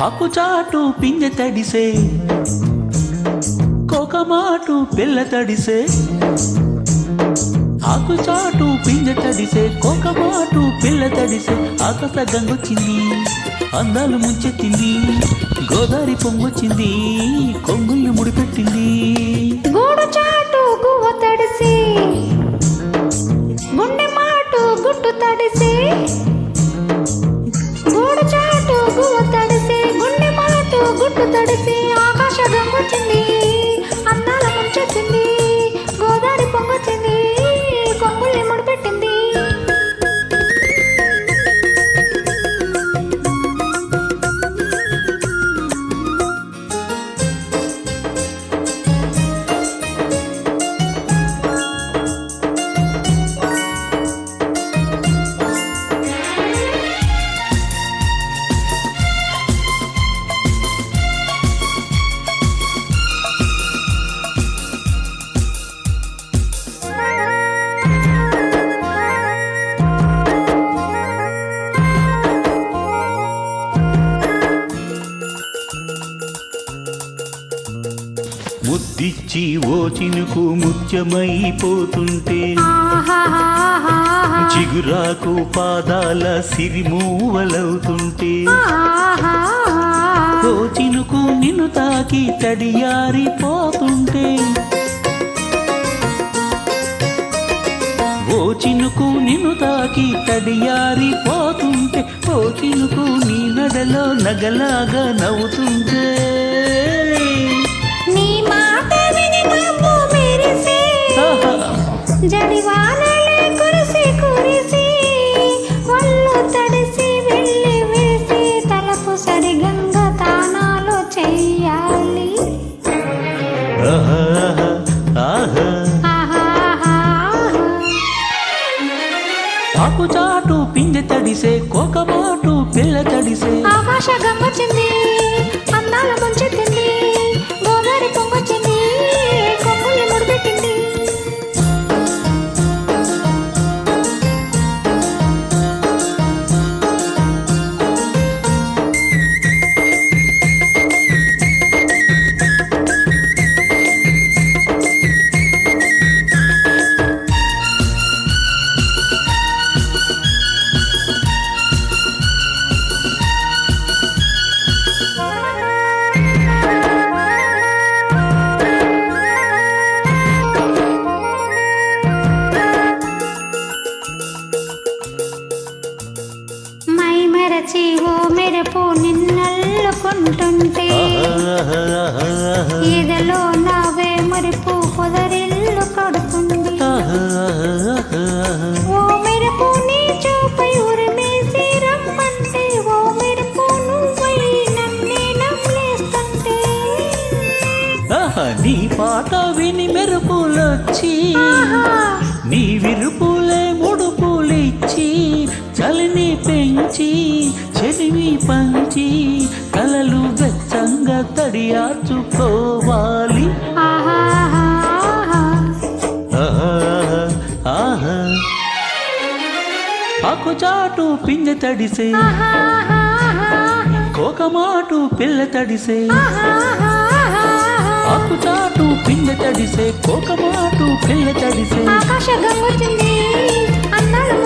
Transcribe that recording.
హక్కు చాటు పిందె తడిసే కోకమాటు పిల్ల తడిసే ఆకు చాటు పిందె తడిసే కోకమాటు పిల్ల తడిసే ఆకాశ గంగొచ్చింది అందాలు ముంచెత్తింది గోదావరి పొంగొచ్చింది కొంగుల్ని ముడిపెట్టింది. గూడు చాటు గువ్వ తడిసి தடுத்தே ముద్దిచ్చి ఓ చినుకు ముత్యమైపోతుంటే. చిగురాకు పాదాల సిరిమూవలవుతుంటే. ఓ చినుకు నిన్ను తాకి తడియారిపోతుంటే ఓ చినుకు నిన్ను తాకి తడియారిపోతుంటే ఓ చినుకు నీ నడలో నగలాగా నవ్వుతుంటే జడివానలే కురిసి కురిసి ఒళ్ళు తడిసి వెళ్ళి వేసి తలపు సరిగంగ తానాలు చెయ్యాలి. చాటు పిందె తడిసే కోకమాటు పిల్ల తడిసే. ఆకాశ గమ్మొచ్చింది మెరచి ఓ మెరుపు నిన్నల్లుకుంటుంటే ఇదిలో నావే మరుపు పొదరిల్లు కడుతుంది. ఓ మెరుపు నీ చూపై ఉరిమేసి రమ్మంటే ఓ మెరుపు నువ్వై నన్నే నమ్మేస్తుంటే. ఆహా, నీ పాట విని మెరుపులొచ్చి పంచి కలలు వెచ్చంగా తడియార్చుకోవాలి ఆహాహాహా. ఆహా, ఆహా. ఆకు చాటు పిందె తడిసే. కోకమాటు పిల్ల తడిసే ఆహాహాహా. ఆకు చాటు పిందె తడిసే కోకమాటు పిల్ల తడిసే ఆకాశ గంగొచ్చింది అన్నాడు